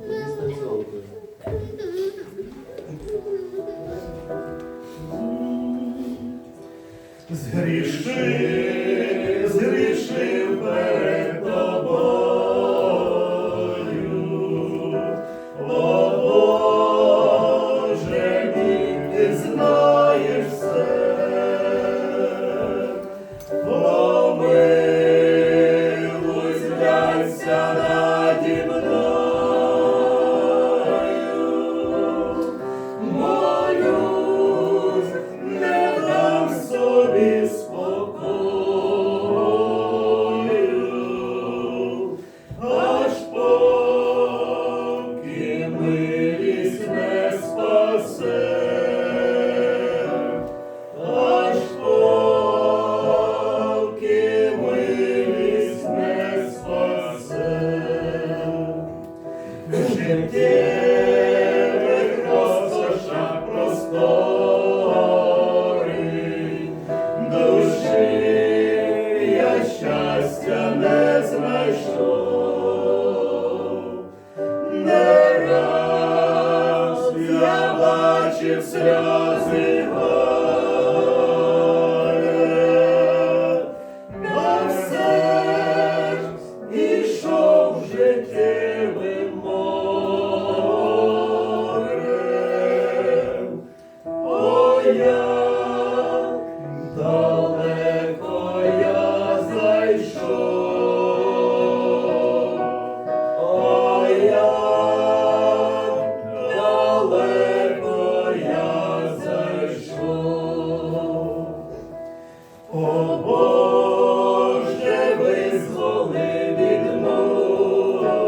Дистанціонкою. Згрішив, згрішив перед Тим я щастя не знайшов, не раз я сльози. Боже, визволи від муки,